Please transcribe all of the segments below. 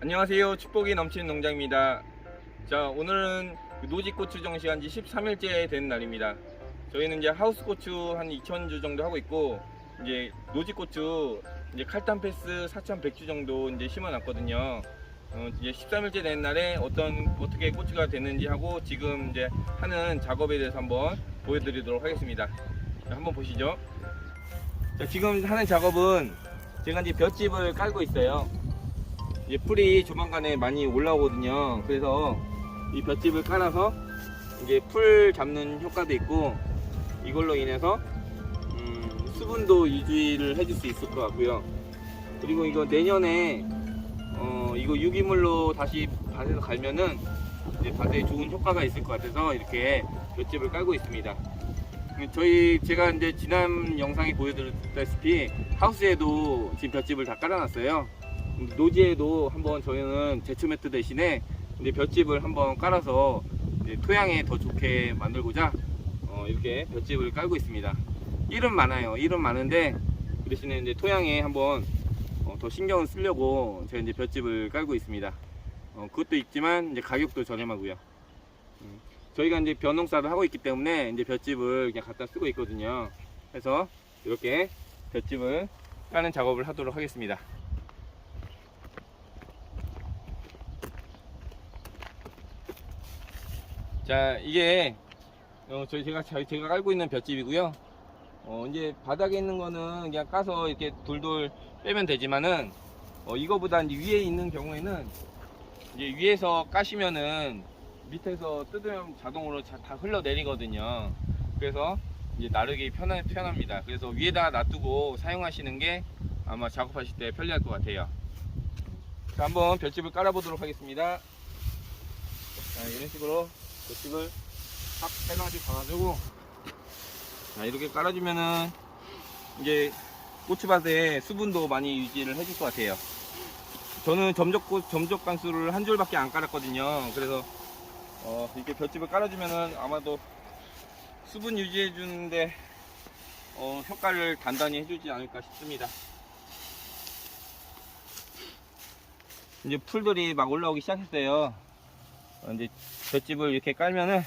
안녕하세요. 축복이 넘치는 농장입니다. 자, 오늘은 그 노지고추 정시한 지 13일째 된 날입니다. 저희는 이제 하우스 고추 한 2,000주 정도 하고 있고, 이제 노지고추 이제 칼탄 패스 4,100주 정도 이제 심어 놨거든요. 어, 이제 13일째 된 날에 어떤, 어떻게 고추가 됐는지 하고 지금 이제 하는 작업에 대해서 한번 보여드리도록 하겠습니다. 자, 한번 보시죠. 자, 지금 하는 작업은 제가 이제 볏짚을 깔고 있어요. 이제 풀이 조만간에 많이 올라오거든요. 그래서 이 볏짚을 깔아서 이제 풀 잡는 효과도 있고 이걸로 인해서 음, 수분도 유지를 해줄 수 있을 것 같고요. 그리고 이거 내년에 어, 이거 유기물로 다시 밭에서 갈면은 이제 밭에 좋은 효과가 있을 것 같아서 이렇게 볏짚을 깔고 있습니다. 저희 제가 이제 지난 영상에 보여드렸다시피 하우스에도 지금 볏짚을 다 깔아놨어요. 노지에도 한번 저희는 제초 매트 대신에 이제 볏짚을 한번 깔아서 이제 토양에 더 좋게 만들고자 어, 이렇게 볏짚을 깔고 있습니다. 일은 많아요. 일은 많은데 그 대신에 이제 토양에 한번 어, 더 신경을 쓰려고 제가 이제 볏짚을 깔고 있습니다. 어, 그것도 있지만 이제 가격도 저렴하고요. 음, 저희가 이제 벼농사를 하고 있기 때문에 이제 볏짚을 그냥 갖다 쓰고 있거든요. 그래서 이렇게 볏짚을 까는 작업을 하도록 하겠습니다. 자 이게 어, 저희 제가 저희 제가 깔고 있는 볏짚이고요. 어, 이제 바닥에 있는 거는 그냥 까서 이렇게 돌돌 빼면 되지만은 어, 이거보다 위에 있는 경우에는 이제 위에서 까시면은 밑에서 뜯으면 자동으로 자- 다 흘러내리거든요. 그래서 이제 나르기 편하, 편합니다. 그래서 위에다 놔두고 사용하시는 게 아마 작업하실 때 편리할 것 같아요. 자, 한번 볏짚을 깔아 보도록 하겠습니다. 자, 이런 식으로 볏짚을 탁 해가지고 가가지고 자, 이렇게 깔아주면은 이제 고추밭에 수분도 많이 유지를 해줄 것 같아요. 저는 점적, 점적 간수를 한 줄밖에 안 깔았거든요. 그래서 어, 이렇게 볏짚을 깔아주면은 아마도 수분 유지해 주는데 어, 효과를 단단히 해주지 않을까 싶습니다. 이제 풀들이 막 올라오기 시작했어요. 어, 이제 볏짚을 이렇게 깔면은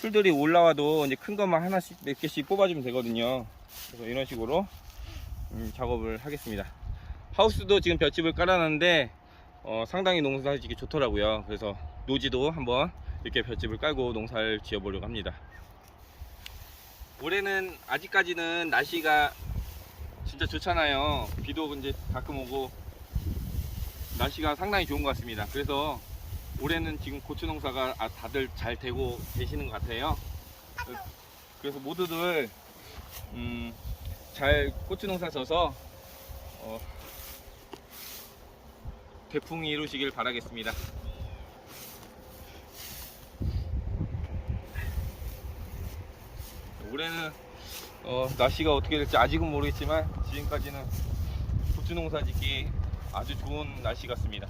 풀들이 올라와도 이제 큰 것만 하나씩 몇 개씩 뽑아주면 되거든요. 그래서 이런 식으로 음, 작업을 하겠습니다. 하우스도 지금 볏짚을 깔아놨는데 어, 상당히 농사 짓기 좋더라고요. 그래서 노지도 한번 이렇게 볏짚을 깔고 농사를 지어보려고 합니다. 올해는 아직까지는 날씨가 진짜 좋잖아요. 비도 이제 가끔 오고 날씨가 상당히 좋은 것 같습니다. 그래서 올해는 지금 고추 농사가 아, 다들 잘 되고 계시는 것 같아요. 그래서 모두들 음, 잘 고추 농사 져서 어, 대풍이 이루시길 바라겠습니다. 올해는 어, 날씨가 어떻게 될지 아직은 모르겠지만 지금까지는 고추 농사 짓기 아주 좋은 날씨 같습니다.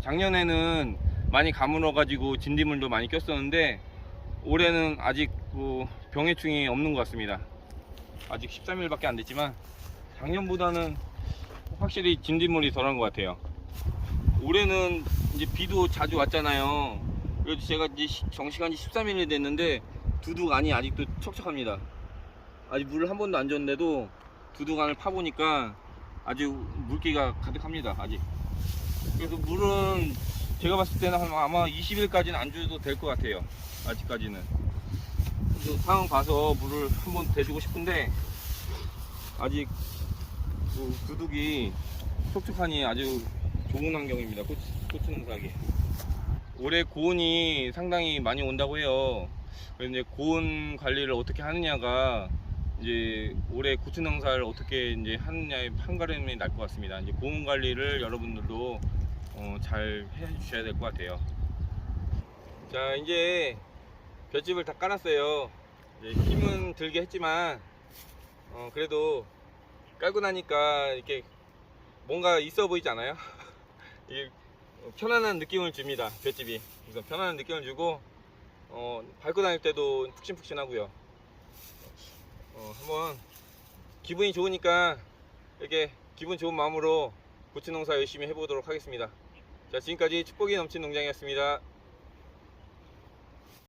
작년에는 많이 가물어 가지고 진딧물도 많이 꼈었는데 올해는 아직 그 병해충이 없는 것 같습니다. 아직 13일밖에 안 됐지만 작년보다는 확실히 진딧물이 덜한 것 같아요. 올해는 이제 비도 자주 왔잖아요. 그래도 제가 이제 시- 정시간이 13일이 됐는데 두둑 안이 아직도 척척합니다. 아직 물을 한 번도 안 줬는데도 두둑 안을 파보니까 아주 물기가 가득합니다. 아직. 그래서 물은 제가 봤을 때는 한- 아마 20일까지는 안 줘도 될 것 같아요. 아직까지는. 상황 봐서 물을 한번 대주고 싶은데 아직 그 두둑이 촉촉하니 아주 좋은 환경입니다. 고추, 고추 농사하기. 올해 고온이 상당히 많이 온다고 해요. 그래서 이제 고온 관리를 어떻게 하느냐가 이제 올해 고추 농사를 어떻게 이제 하느냐에 판가름이 날 것 같습니다. 이제 고온 관리를 여러분들도 어, 잘 해주셔야 될 것 같아요. 자 이제 볏짚을 다 깔았어요. 힘은 들게 했지만 어, 그래도 깔고 나니까 이렇게 뭔가 있어 보이지 않아요? 이게 편안한 느낌을 줍니다. 볏짚이. 그래서 편안한 느낌을 주고 어, 밟고 다닐 때도 푹신푹신하고요. 어, 한번 기분이 좋으니까 이렇게 기분 좋은 마음으로 부추 농사 열심히 해보도록 하겠습니다. 자 지금까지 축복이 넘친 농장이었습니다.